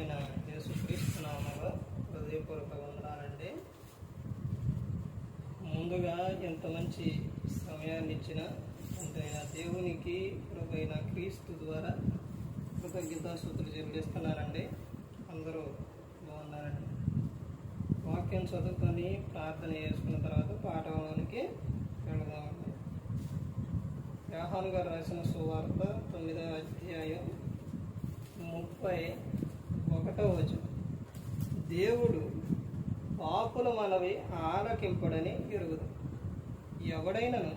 యేసు క్రీస్తు నామములో హృదయపూర్వక వందనాలండి. ముందుగా ఎంత మంచి సమయాన్ని ఇచ్చిన అంతైన దేవునికి ప్రభువైన క్రీస్తు ద్వారా కృతజ్ఞతాస్తుతులు చెల్లిస్తున్నానండి. అందరూ బాగున్నారండి. వాక్యం చదువుకొని ప్రార్థన చేసుకున్న తర్వాత పాఠంలోనికి వెళదామండి. వ్యాహాన్ గారు రాసిన సువార్త తొమ్మిదవ అధ్యాయం ముప్పై ఒకటో వచనం దేవుడు పాపుల మనవి ఆలకింపడని ఎరుగుదు. ఎవడైనను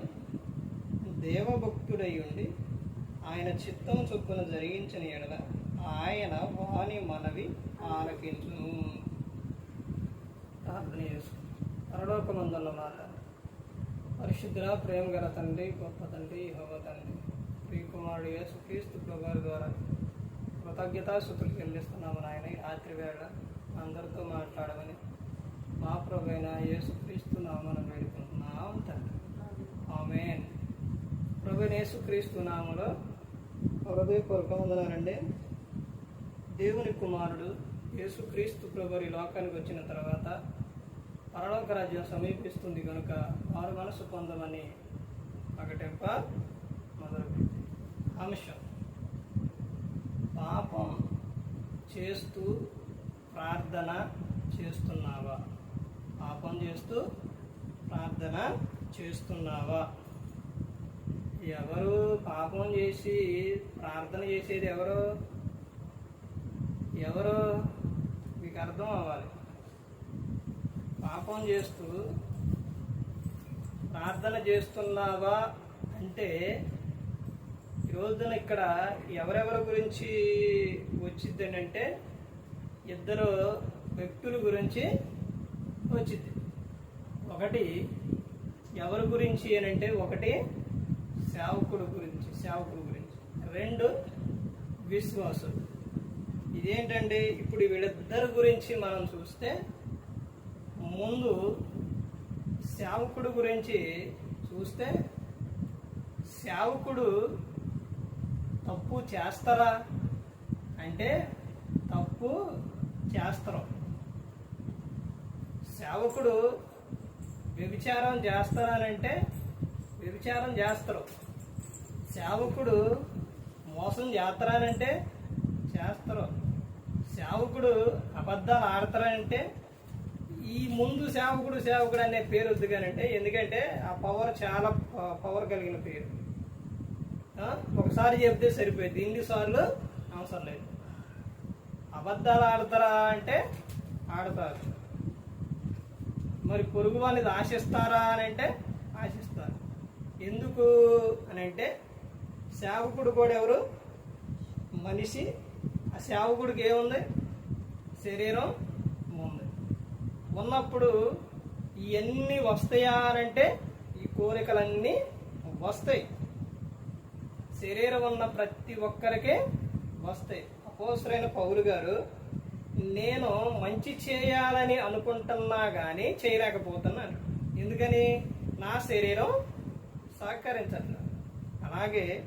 దేవభక్తుడై ఉండి ఆయన చిత్తం చొప్పున జరిగించిన ఎడల ఆయన వాణి మనవి ఆలకించును. ప్రార్థన చేసుకుంటాం పరలోకమందున్న మాట పరిశుద్ధ ప్రేమ గల తండ్రి గొప్ప తండ్రి హోవ తండ్రి ప్రియకుమారుడు యేసు క్రీస్తు ప్రభావి ద్వారా కృతజ్ఞతాస్థుతులు చెల్లిస్తున్నాము నాయన రాత్రి వేళ. అందరితో మాట్లాడమని మా ప్రభైన యేసుక్రీస్తు యేసు నామను వేడుకుంటున్నాం తండ్రి. ఆమె ప్రభు యేసుక్రీస్తు నామలో హృదయపూర్వక వందనాలండి. దేవుని కుమారుడు యేసుక్రీస్తు ప్రభుని లోకానికి వచ్చిన తర్వాత పరలోక రాజ్యం సమీపిస్తుంది కనుక వారు మనసు పొందమని ఒకటెంప మొదలుపెట్టి అంశం పాపం చేస్తూ ప్రార్థన చేస్తున్నావా? పాపం చేస్తూ ప్రార్థన చేస్తున్నావా? ఎవరు పాపం చేసి ప్రార్థన చేసేది ఎవరు? ఎవరు? మీకు అర్థం అవ్వాలి. పాపం చేస్తూ ప్రార్థన చేస్తున్నావా అంటే ఈ రోజున ఇక్కడ ఎవరెవరి గురించి వచ్చింది అంటే ఇద్దరు వ్యక్తుల గురించి వచ్చింది. ఒకటి ఎవరి గురించి అంటే ఒకటి సేవకుడు గురించి సేవకుడు గురించి. రెండు విశ్వాసుడు ఇదేంటంటే ఇప్పుడు వీళ్ళిద్దరి గురించి మనం చూస్తే ముందు సేవకుడు గురించి చూస్తే సేవకుడు తప్పు చేస్తారా? అంటే తప్పు చేస్తారు. సేవకుడు వ్యభిచారం చేస్తారంటే వ్యభిచారం చేస్తారు. సేవకుడు మోసం చేస్తారంటే చేస్తారు. సేవకుడు అబద్ధాలు ఆడతారంటే ఈ ముందు సేవకుడు సేవకుడు అనే పేరు వద్దు కానంటే ఎందుకంటే ఆ పవర్ చాలా పవర్ కలిగిన పేరు. ఒకసారి చెప్తే సరిపోయింది. ఇన్నిసార్లు అవసరం లేదు. అబద్ధాలు ఆడతారా అంటే ఆడతారు. మరి పొరుగు వాళ్ళది ఆశిస్తారా అని అంటే ఆశిస్తారు. ఎందుకు అని అంటే సేవకుడు కూడా ఎవరు? మనిషి. ఆ సేవకుడికి ఏముంది? శరీరం ఉంది. ఉన్నప్పుడు ఇవన్నీ వస్తాయా అని అంటే ఈ కోరికలన్నీ వస్తాయి. శరీరం ఉన్న ప్రతి ఒక్కరికే వస్తాయి. అపోసరైన పౌరు గారు నేను మంచి చేయాలని అనుకుంటున్నా కానీ చేయలేకపోతున్నాను. ఎందుకని? నా శరీరం సహకరించట్లేదు. అలాగే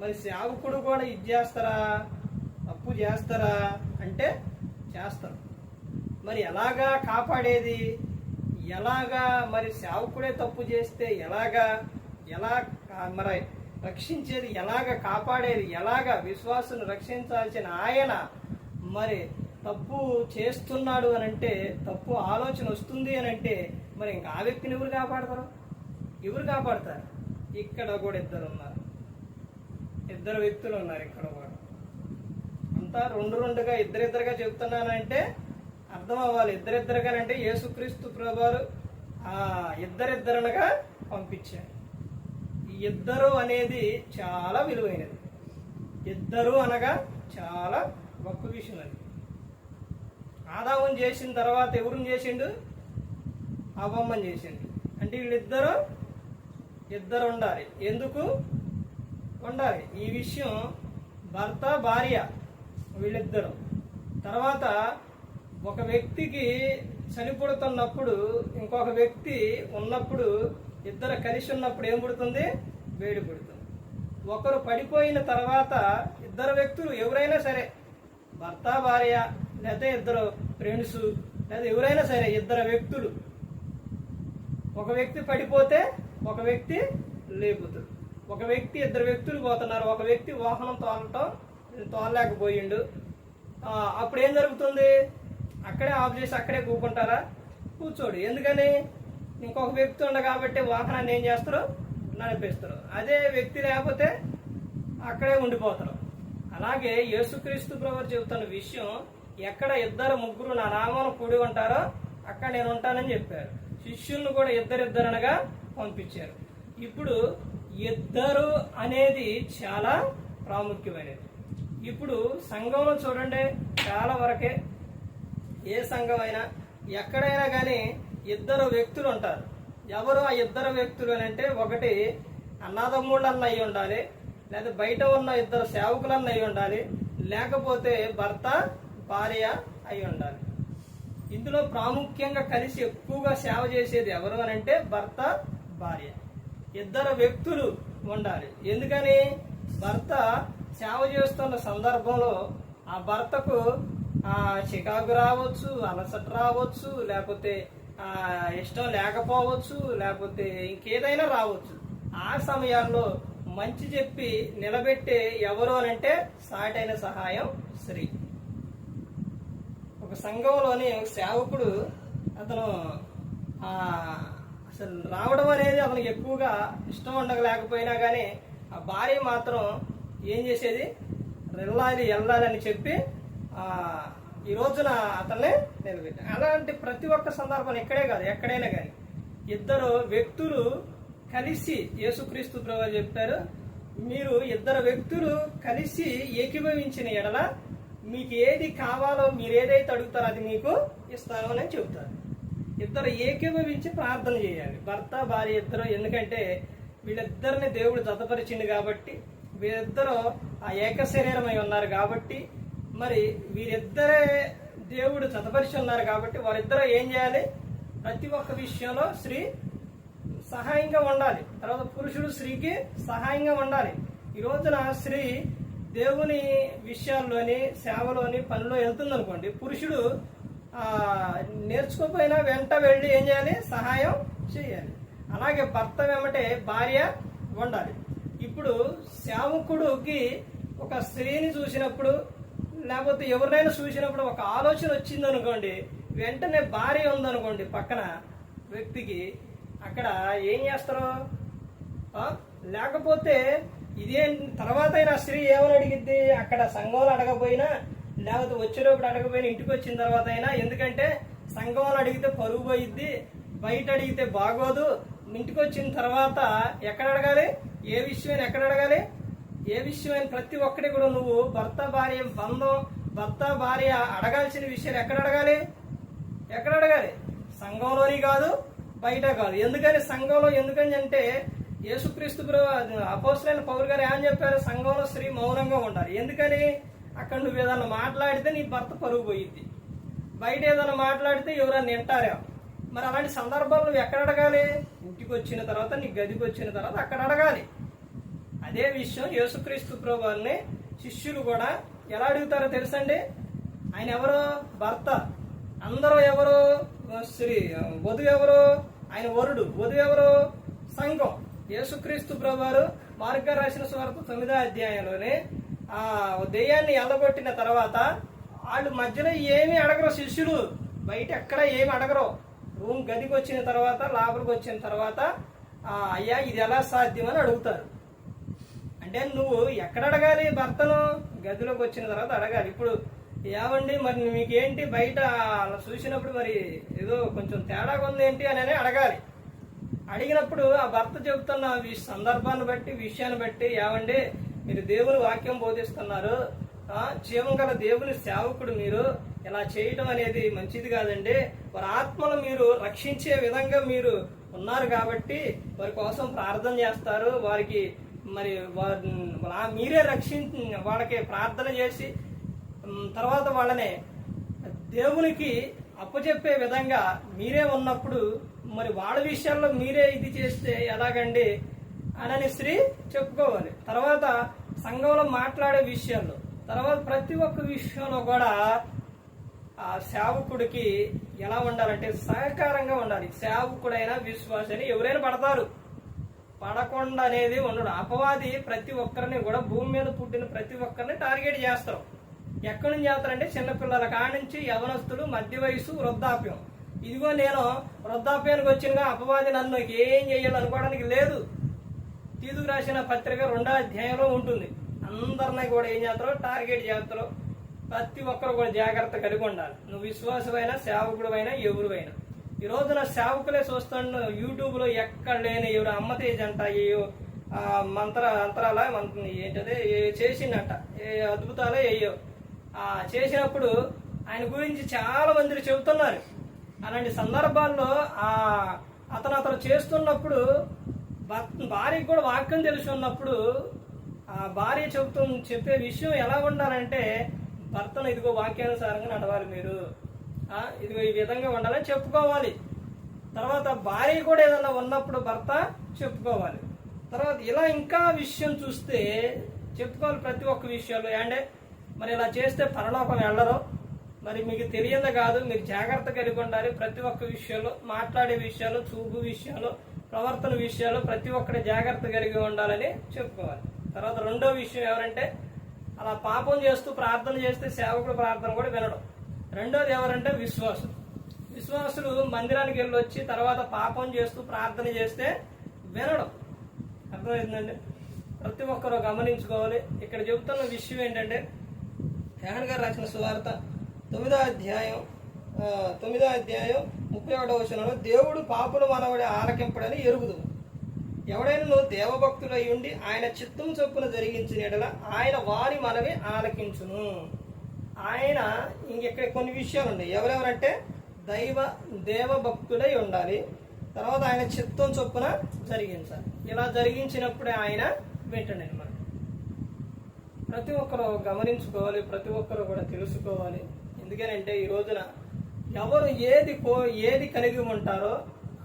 మరి సేవకుడు కూడా ఇది చేస్తారా? తప్పు చేస్తారా? అంటే చేస్తారు. మరి ఎలాగా కాపాడేది? ఎలాగా మరి సేవకుడే తప్పు చేస్తే ఎలాగా? ఎలా మరి రక్షించేది ఎలాగ కాపాడేది ఎలాగ విశ్వాసును రక్షించాల్సిన ఆయన మరి తప్పు చేస్తున్నాడు అని అంటే తప్పు ఆలోచన వస్తుంది అని అంటే మరి ఇంకా ఆ వ్యక్తిని ఎవరు కాపాడతారు? ఎవరు కాపాడతారు? ఇక్కడ కూడా ఇద్దరు ఉన్నారు. ఇద్దరు వ్యక్తులు ఉన్నారు ఇక్కడ కూడా. అంతా రెండు రెండుగా ఇద్దరిద్దరుగా చెప్తున్నానంటే అర్థం అవ్వాలి. ఇద్దరిద్దరుగా అంటే యేసుక్రీస్తు ప్రభువారు ఆ ఇద్దరిద్దరునగా పంపించారు. ఇద్దరు అనేది చాలా విలువైనది. ఇద్దరు అనగా చాలా గొప్ప విషయం అది. ఆదావం చేసిన తర్వాత ఎవరిని చేసిండు? అవమ్మని చేసిండు. అంటే వీళ్ళిద్దరు ఇద్దరు ఉండాలి. ఎందుకు? ఉండాలి. ఈ విషయం భర్త భార్య వీళ్ళిద్దరు. తర్వాత ఒక వ్యక్తికి చనిపడుతున్నప్పుడు ఇంకొక వ్యక్తి ఉన్నప్పుడు ఇద్దరు కలిసి ఉన్నప్పుడు ఏం పుడుతుంది? వేడి పుడుతుంది ఒకరు పడిపోయిన తర్వాత ఇద్దరు వ్యక్తులు ఎవరైనా సరే భర్త భార్య లేదా ఇద్దరు ఫ్రెండ్స్ లేదా ఎవరైనా సరే ఇద్దరు వ్యక్తులు. ఒక వ్యక్తి పడిపోతే ఒక వ్యక్తి లేపుతాడు. ఒక వ్యక్తి ఇద్దరు వ్యక్తులు పోతున్నారు. ఒక వ్యక్తి వాహనం తోలటం తోలలేకపోయిండు అప్పుడు ఏం జరుగుతుంది? అక్కడే ఆఫ్ చేసి అక్కడే కూకుంటారా? కూర్చోడు. ఎందుకని? ఇంకొక వ్యక్తి ఉండ కాబట్టి వాహనాన్ని ఏం చేస్తారు? నడిపిస్తారు. అదే వ్యక్తి లేకపోతే అక్కడే ఉండిపోతారు. అలాగే యేసుక్రీస్తు ప్రభు చెబుతున్న విషయం ఎక్కడ ఇద్దరు ముగ్గురు నా నామను కూడి ఉంటారో అక్కడ నేను ఉంటానని చెప్పారు. శిష్యులను కూడా ఇద్దరిద్దరనగా పంపించారు. ఇప్పుడు ఇద్దరు అనేది చాలా ప్రాముఖ్యమైనది. ఇప్పుడు సంఘంలో చూడండి చాలా వరకే ఏ సంఘం అయినా ఎక్కడైనా కానీ ఇద్దరు వ్యక్తులు ఉంటారు. ఎవరు ఆ ఇద్దరు వ్యక్తులు అని అంటే ఒకటి అన్నదమ్ముళ్ళన్న అయి ఉండాలి లేదా బయట ఉన్న ఇద్దరు సేవకులన్న అయి ఉండాలి లేకపోతే భర్త భార్య అయి ఉండాలి. ఇందులో ప్రాముఖ్యంగా కలిసి ఎక్కువగా సేవ చేసేది ఎవరు అని అంటే భర్త భార్య. ఇద్దరు వ్యక్తులు ఉండాలి. ఎందుకని? భర్త సేవ చేస్తున్న సందర్భంలో ఆ భర్తకు ఆ చికాకు రావచ్చు అలసట రావచ్చు లేకపోతే ఇష్టం లేకపోవచ్చు లేకపోతే ఇంకేదైనా రావచ్చు. ఆ సమయాల్లో మంచి చెప్పి నిలబెట్టే ఎవరు అని అంటే సాటైన సహాయం శ్రీ. ఒక సంఘంలోని ఒక సేవకుడు అతను అసలు రావడం అనేది అతనికి ఎక్కువగా ఇష్టం ఉండలేకపోయినా కానీ ఆ భార్య మాత్రం ఏం చేసేది? వెళ్ళాలి వెళ్ళాలి అని చెప్పి ఈ రోజున అతనే నేను అలాంటి ప్రతి ఒక్క సందర్భం ఇక్కడే కాదు ఎక్కడైనా కానీ. ఇద్దరు వ్యక్తులు కలిసి యేసుక్రీస్తు ప్రభు చెప్పారు మీరు ఇద్దరు వ్యక్తులు కలిసి ఏకీభవించిన ఎడల మీకు ఏది కావాలో మీరు ఏదైతే అడుగుతారో అది మీకు ఇస్తాను అని చెబుతారు. ఇద్దరు ఏకీభవించి ప్రార్థన చేయాలి. భర్త భార్య ఇద్దరు ఎందుకంటే వీళ్ళిద్దరిని దేవుడు జతపరిచింది కాబట్టి వీరిద్దరూ ఆ ఏక శరీరమై ఉన్నారు కాబట్టి మరి వీరిద్దరే దేవుడు జతపరిచి ఉన్నారు కాబట్టి వారిద్దరూ ఏం చేయాలి? ప్రతి ఒక్క విషయంలో స్త్రీ సహాయంగా ఉండాలి. తర్వాత పురుషుడు స్త్రీకి సహాయంగా ఉండాలి. ఈ రోజున స్త్రీ దేవుని విషయాల్లోని సేవలోని పనిలో వెళ్తుంది అనుకోండి పురుషుడు నేర్చుకోపోయినా వెంట వెళ్ళి ఏం చేయాలి? సహాయం చేయాలి. అలాగే భర్త వెంబటే భార్య ఉండాలి. ఇప్పుడు సేవకుడుకి ఒక స్త్రీని చూసినప్పుడు లేకపోతే ఎవరినైనా చూసినప్పుడు ఒక ఆలోచన వచ్చింది అనుకోండి వెంటనే భార్య ఉందనుకోండి పక్కన వ్యక్తికి అక్కడ ఏం చేస్తారు? లేకపోతే ఇదేం తర్వాత అయినా స్త్రీ ఏమని అడిగిద్ది? అక్కడ సంఘంలో అడగపోయినా లేకపోతే వచ్చేటప్పుడు అడగపోయినా ఇంటికి వచ్చిన తర్వాత అయినా ఎందుకంటే సంఘంలో అడిగితే పరుగు పోయిద్ది బయట అడిగితే బాగోదు ఇంటికి వచ్చిన తర్వాత ఎక్కడ అడగాలి? ఏ విషయం ఎక్కడ అడగాలి? ఏ విషయమైన ప్రతి ఒక్కటి కూడా నువ్వు భర్త భార్య బంధం భర్త భార్య అడగాల్సిన విషయాలు ఎక్కడ అడగాలి? ఎక్కడ అడగాలి? సంఘంలోని కాదు బయట కాదు. ఎందుకని సంఘంలో? ఎందుకని అంటే యేసుక్రీస్తు అపోసలైన పౌరు గారు ఏమని చెప్పారు? సంఘంలో స్త్రీ మౌనంగా ఉండాలి. ఎందుకని? అక్కడ నువ్వు ఏదన్నా మాట్లాడితే నీ భర్త పరుగు పోయింది బయట ఏదైనా మాట్లాడితే ఎవరైనా వింటారా? మరి అలాంటి సందర్భాలు నువ్వు ఎక్కడ అడగాలి? ఇంటికి వచ్చిన తర్వాత నీ గదికి వచ్చిన తర్వాత అక్కడ అడగాలి. అదే విషయం యేసుక్రీస్తు ప్రభువాల్ని శిష్యులు కూడా ఎలా అడుగుతారో తెలుసండి? ఆయన ఎవరు? భర్త. అందరూ ఎవరు? శ్రీ వధువు ఎవరు? ఆయన వరుడు. వధువు ఎవరు? సంఘం. యేసుక్రీస్తు ప్రభువారు మార్గ రాసిన స్వార్థ తొమ్మిదో అధ్యాయంలోనే ఆ దెయ్యాన్ని ఎల్లగొట్టిన తర్వాత వాళ్ళు మధ్యలో ఏమీ అడగరు శిష్యులు. బయట ఎక్కడ ఏమి అడగరు. రూమ్ గదికి వచ్చిన తర్వాత లోపలికి వచ్చిన తర్వాత అయ్యా ఇది ఎలా సాధ్యం అని అడుగుతారు. అంటే నువ్వు ఎక్కడ అడగాలి భర్తను? గదిలోకి వచ్చిన తర్వాత అడగాలి. ఇప్పుడు ఏమండి మరి మీకేంటి బయట అలా చూసినప్పుడు మరి ఏదో కొంచెం తేడాగా ఉంది ఏంటి అని అడగాలి. అడిగినప్పుడు ఆ భర్త చెబుతున్న సందర్భాన్ని బట్టి విషయాన్ని బట్టి ఏమండి మీరు దేవుని వాక్యం బోధిస్తున్నారు. జీవం గల దేవుని సేవకుడు మీరు. ఇలా చేయటం అనేది మంచిది కాదండి. వారి ఆత్మను మీరు రక్షించే విధంగా మీరు ఉన్నారు కాబట్టి వారి కోసం ప్రార్థన చేస్తారు. వారికి మరి వారి మీరే రక్షించి వాళ్ళకి ప్రార్థన చేసి తర్వాత వాళ్ళని దేవునికి అప్పచెప్పే విధంగా మీరే ఉన్నప్పుడు మరి వాళ్ళ విషయాల్లో మీరే ఇది చేస్తే ఎలాగండి అనని స్త్రీ చెప్పుకోవాలి. తర్వాత సంఘంలో మాట్లాడే విషయాల్లో తర్వాత ప్రతి ఒక్క విషయంలో కూడా ఆ సేవకుడికి ఎలా ఉండాలంటే సహకారంగా ఉండాలి. సేవకుడైనా విశ్వాసని ఎవరైనా పడతారు. పడకుండా అనేది ఉండడు అపవాది ప్రతి ఒక్కరిని కూడా భూమి మీద పుట్టిన ప్రతి ఒక్కరిని టార్గెట్ చేస్తారు. ఎక్కడి నుంచి చేస్తారంటే చిన్నపిల్లల కాడ నుంచి యవనస్తులు మధ్య వయసు వృద్ధాప్యం. ఇదిగో నేను వృద్ధాప్యానికి వచ్చినగా అపవాది నన్ను ఏం చేయాలనుకోవడానికి లేదు. తీదుకు రాసిన పత్రిక రెండో అధ్యాయంలో ఉంటుంది. అందరినీ కూడా ఏం చేస్తారో టార్గెట్ చేస్తారు ప్రతి ఒక్కరు కూడా జాగ్రత్త కలిగి ఉండాలి. నువ్వు విశ్వాసమైనా సేవకుడు అయినా ఎవరువైనా. ఈ రోజున సేవకులే చూస్తాను యూట్యూబ్లో ఎక్కడ లేని ఎవరు అమ్మ తేజ్ అంట మంత్ర అంతరాల ఏంటది? చేసిందంట ఏ అద్భుతాలే అయ్యో చేసినప్పుడు ఆయన గురించి చాలా మంది చెబుతున్నారు. అలాంటి సందర్భాల్లో ఆ అతను అతను చేస్తున్నప్పుడు భర్త- భార్యకి కూడా వాక్యం తెలిసి ఉన్నప్పుడు ఆ భార్య చెబుతూ చెప్పే విషయం ఎలా ఉండాలంటే భర్తను ఇదిగో వాక్యానుసారంగా నడవాలి మీరు. ఇది ఈ విధంగా ఉండాలని చెప్పుకోవాలి. తర్వాత భార్య కూడా ఏదైనా ఉన్నప్పుడు భర్త చెప్పుకోవాలి. తర్వాత ఇలా ఇంకా విషయం చూస్తే చెప్పుకోవాలి ప్రతి ఒక్క విషయంలో. అంటే మరి ఇలా చేస్తే పరలోకం వెళ్ళరు. మరి మీకు తెలియదు కాదు మీరు జాగ్రత్త కలిగి ఉండాలి. ప్రతి ఒక్క విషయంలో మాట్లాడే విషయాలు చూపు విషయాలు ప్రవర్తన విషయాలు ప్రతి ఒక్కటి జాగ్రత్త కలిగి ఉండాలని చెప్పుకోవాలి. తర్వాత రెండో విషయం ఎవరంటే అలా పాపం చేస్తూ ప్రార్థన చేస్తే సేవకుడు ప్రార్థన కూడా వినడం. రెండోది ఎవరంటే విశ్వాసం విశ్వాసులు మందిరానికి వెళ్ళి వచ్చి తర్వాత పాపం చేస్తూ ప్రార్థన చేస్తే వినడం. అర్థమవుతుందండి ప్రతి ఒక్కరూ గమనించుకోవాలి. ఇక్కడ చెబుతున్న విషయం ఏంటంటే ధ్యాన్ గారు రాసిన సువార్త తొమ్మిదో అధ్యాయం తొమ్మిదో అధ్యాయం ముప్పై ఒకటో వచనంలో దేవుడు పాపులు మనవడి ఆలకింపడని ఎరుగుదు ఎవడైనా నువ్వు దేవభక్తుడై ఉండి ఆయన చిత్తం చొప్పున జరిగించిన ఎడల ఆయన వారి మనవి ఆలకించును. ఆయన ఇంకెక్కడ కొన్ని విషయాలు ఉన్నాయి. ఎవరెవరంటే దైవ దేవభక్తుడై ఉండాలి. తర్వాత ఆయన చిత్తం చొప్పున జరిగించాలి ఇలా జరిగించినప్పుడే ఆయన వింటండి మనం ప్రతి ఒక్కరు గమనించుకోవాలి ప్రతి ఒక్కరు కూడా తెలుసుకోవాలి. ఎందుకనంటే ఈ రోజున ఎవరు ఏది కో ఏది కలిగి ఉంటారో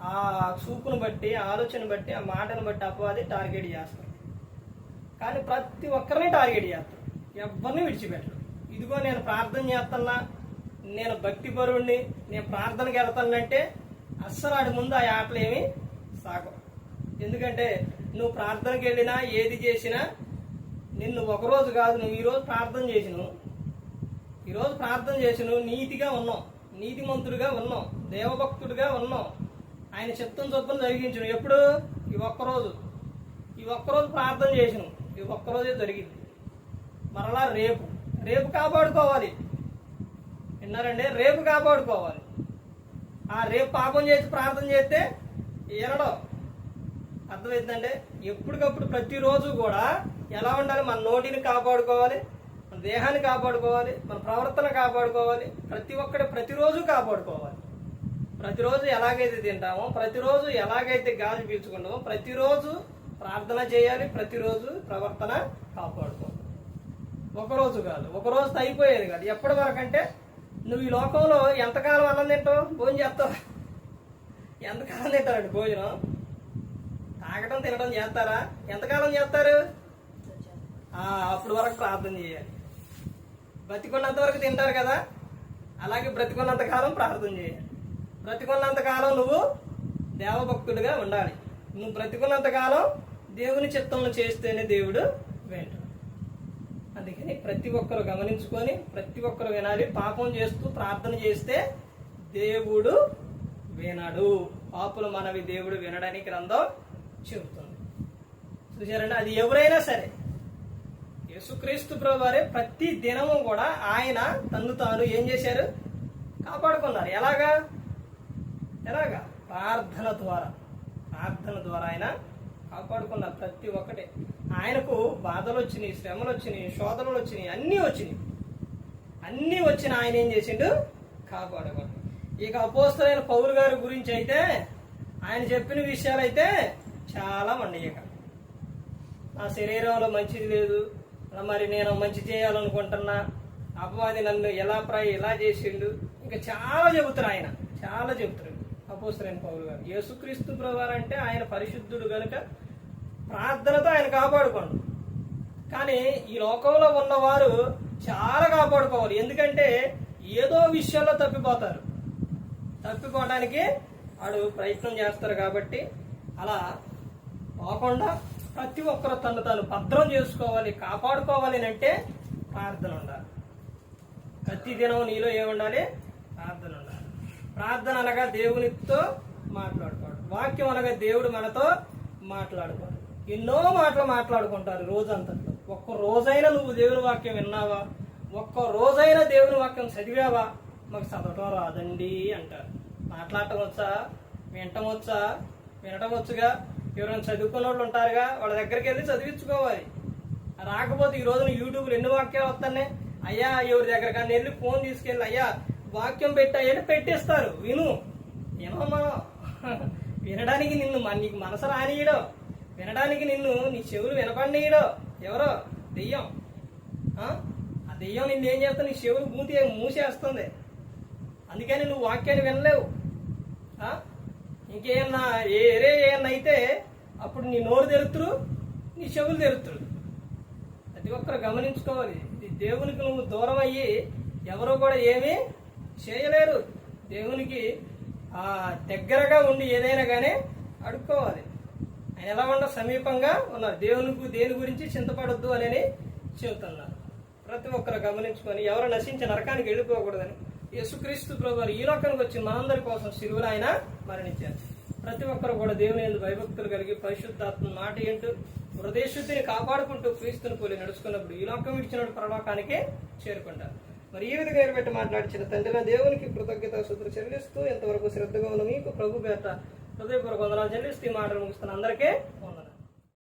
ఆ చూపును బట్టి ఆలోచన బట్టి ఆ మాటను బట్టి అపవాది టార్గెట్ చేస్తారు. కానీ ప్రతి ఒక్కరిని టార్గెట్ చేస్తారు. ఎవరిని విడిచిపెట్టరు. ఇదిగో నేను ప్రార్థన చేస్తున్నా. నేను భక్తి పరుణ్ణి నేను ప్రార్థనకి వెళ్తానంటే అస్సలు ఆడి ముందు ఆ ఆటలు ఏమి సాగవు. ఎందుకంటే నువ్వు ప్రార్థనకి వెళ్ళినా ఏది చేసినా నిన్ను ఒకరోజు కాదు నువ్వు ఈరోజు ప్రార్థన చేసినావు. ఈరోజు ప్రార్థన చేసినావు నీతిగా ఉన్నావు. నీతిమంతుడిగా ఉన్నావు. దేవభక్తుడిగా ఉన్నావు. ఆయన చిత్తం చొప్పున జరిగించను. ఎప్పుడు? ఈ ఒక్కరోజు. ఈ ఒక్కరోజు ప్రార్థన చేసినావు. ఈ ఒక్కరోజే జరిగింది. మరలా రేపు. రేపు కాపాడుకోవాలి. విన్నారండి? రేపు కాపాడుకోవాలి. ఆ రేపు పాపం చేసి ప్రార్థన చేస్తే ఏనడం అర్థమైందంటే ఎప్పటికప్పుడు ప్రతిరోజు కూడా ఎలా ఉండాలి? మన నోటిని కాపాడుకోవాలి మన దేహాన్ని కాపాడుకోవాలి మన ప్రవర్తన కాపాడుకోవాలి. ప్రతి ఒక్కటి ప్రతిరోజు కాపాడుకోవాలి. ప్రతిరోజు ఎలాగైతే తింటామో ప్రతిరోజు ఎలాగైతే గాలి పీల్చుకుంటామో ప్రతిరోజు ప్రార్థన చేయాలి ప్రతిరోజు ప్రవర్తన కాపాడుకోవాలి. ఒకరోజు కాదు. ఒక రోజు అయిపోయేది కాదు. ఎప్పటి వరకు అంటే నువ్వు ఈ లోకంలో ఎంతకాలం అన్నం తింటావు? భోజనం చేస్తావు? ఎంతకాలం తింటారండి భోజనం? తాగడం తినడం చేస్తారా? ఎంతకాలం చేస్తారు? అప్పుడు వరకు ప్రార్థన చేయాలి. బ్రతికున్నంత వరకు తింటారు కదా? అలాగే బ్రతికున్నంత కాలం ప్రార్థన చేయాలి. బ్రతికున్నంత కాలం నువ్వు దేవభక్తుడిగా ఉండాలి. నువ్వు బ్రతికున్నంత కాలం దేవుని చిత్తంలో చేస్తేనే దేవుడు అందుకని ప్రతి ఒక్కరు గమనించుకొని ప్రతి ఒక్కరు వినాలి. పాపం చేస్తూ ప్రార్థన చేస్తే దేవుడు వినడు. పాపుల మనవి దేవుడు వినడానికి గ్రంథం చెబుతుంది. చూసారండి అది ఎవరైనా సరే యేసుక్రీస్తు ప్రభువారే ప్రతి దినము కూడా ఆయన తన్ను తాను ఏం చేశారు? కాపాడుకున్నారు. ఎలాగా? ఎలాగా? ప్రార్థన ద్వారా. ప్రార్థన ద్వారా ఆయన కాపాడుకున్నారు. ప్రతి ఒక్కటే. ఆయనకు బాధలు వచ్చినాయి శ్రమలు వచ్చినాయి శోధనలు వచ్చినాయి అన్నీ వచ్చినాయి. అన్నీ వచ్చిన ఆయన ఏం చేసిండు? కాపాడుకోండి ఇక అపోస్తులైన పౌరు గారి గురించి అయితే ఆయన చెప్పిన విషయాలు అయితే చాలా మండి ఇక నా శరీరంలో మంచిది లేదు. మరి నేను మంచి చేయాలనుకుంటున్నా. అపవాది నన్ను ఎలా ప్రాయ ఎలా చేసిండు? ఇంకా చాలా చెబుతారు ఆయన. చాలా చెబుతారు అపోస్తలైన పౌరు గారు. యేసుక్రీస్తు ప్రభువారు అంటే ఆయన పరిశుద్ధుడు కనుక ప్రార్థనతో ఆయన కాపాడుకోండు కానీ ఈ లోకంలో ఉన్నవారు చాలా కాపాడుకోవాలి. ఎందుకంటే ఏదో విషయంలో తప్పిపోతారు. తప్పిపోవడానికి వాడు ప్రయత్నం చేస్తారు కాబట్టి అలా పోకుండా ప్రతి ఒక్కరు తను తను భద్రం చేసుకోవాలి కాపాడుకోవాలి అంటే ప్రార్థన ఉండాలి. ప్రతి దినం నీలో ఏముండాలి ప్రార్థన ఉండాలి. ప్రార్థన అనగా దేవునితో మాట్లాడుకోవడం. వాక్యం అనగా దేవుడు మనతో మాట్లాడుకోవడం. ఎన్నో మాటలు మాట్లాడుకుంటారు రోజంతట్లో ఒక్క రోజైనా నువ్వు దేవుని వాక్యం విన్నావా? ఒక్క రోజైనా దేవుని వాక్యం చదివావా? మాకు చదవటం రాదండి అంటారు. మాట్లాడటం వచ్చా? వినటం వచ్చా? వినటం వచ్చుగా ఎవరైనా చదువుకున్న వాళ్ళు ఉంటారుగా? వాళ్ళ దగ్గరికి వెళ్ళి చదివించుకోవాలి. రాకపోతే ఈ రోజున యూట్యూబ్లో ఎన్ని వాక్యాలు వస్తున్నాయి అయ్యా ఎవరి దగ్గర కానీ వెళ్ళి ఫోన్ తీసుకెళ్ళి అయ్యా వాక్యం పెట్టాయంటే పెట్టేస్తారు. విను. ఏమమ్మా? వినడానికి నిన్ను నీకు మనసు రానియడో వినడానికి నిన్ను నీ చెవులు వినపండియడో ఎవరో? దెయ్యం. ఆ? దెయ్యం నిన్ను ఏం చేస్తా నీ చెవులు మూతి మూసేస్తుంది. అందుకని నువ్వు వాక్యాన్ని వినలేవు. ఇంకేమన్నా ఏరే ఏమన్నా అయితే అప్పుడు నీ నోరు తెరుతురు నీ చెవులు తెరుతురు ప్రతి ఒక్కరు గమనించుకోవాలి. ఈ దేవునికి నువ్వు దూరం అయ్యి ఎవరు కూడా ఏమీ చేయలేరు. దేవునికి దగ్గరగా ఉండి ఏదైనా కానీ అడుక్కోవాలి. ఆయన సమీపంగా ఉన్నారు దేవునికి దేని గురించి చింతపడొద్దు అని చెబుతున్నారు. ప్రతి ఒక్కరు గమనించుకొని ఎవరు నశించి నరకానికి వెళ్ళిపోకూడదని యేసుక్రీస్తు ప్రభు ఈ లోకానికి వచ్చి మనందరి కోసం శిలువులు ఆయన మరణించారు. ప్రతి ఒక్కరు కూడా దేవుని ఎందు భయభక్తులు కలిగి పరిశుద్ధాత్మ మాట ఏంటూ హృదయశుద్ధిని కాపాడుకుంటూ క్రీస్తుని పోలి నడుచుకున్నప్పుడు ఈ లోకం విడిచిన పరలోకానికి చేరుకుంటారు. మరి ఈ విధంగా ఏర్పెట్టి మాట్లాడిచిన తండ్రిన దేవునికి కృతజ్ఞత సూత్ర చెల్లిస్తూ ఎంతవరకు శ్రద్ధగా ఉన్న మీకు ప్రభు పేట హృదయపూర్వక వందనాలు చెల్లిస్తూ ఈ మాటలు ముగిస్తున్న అందరికీ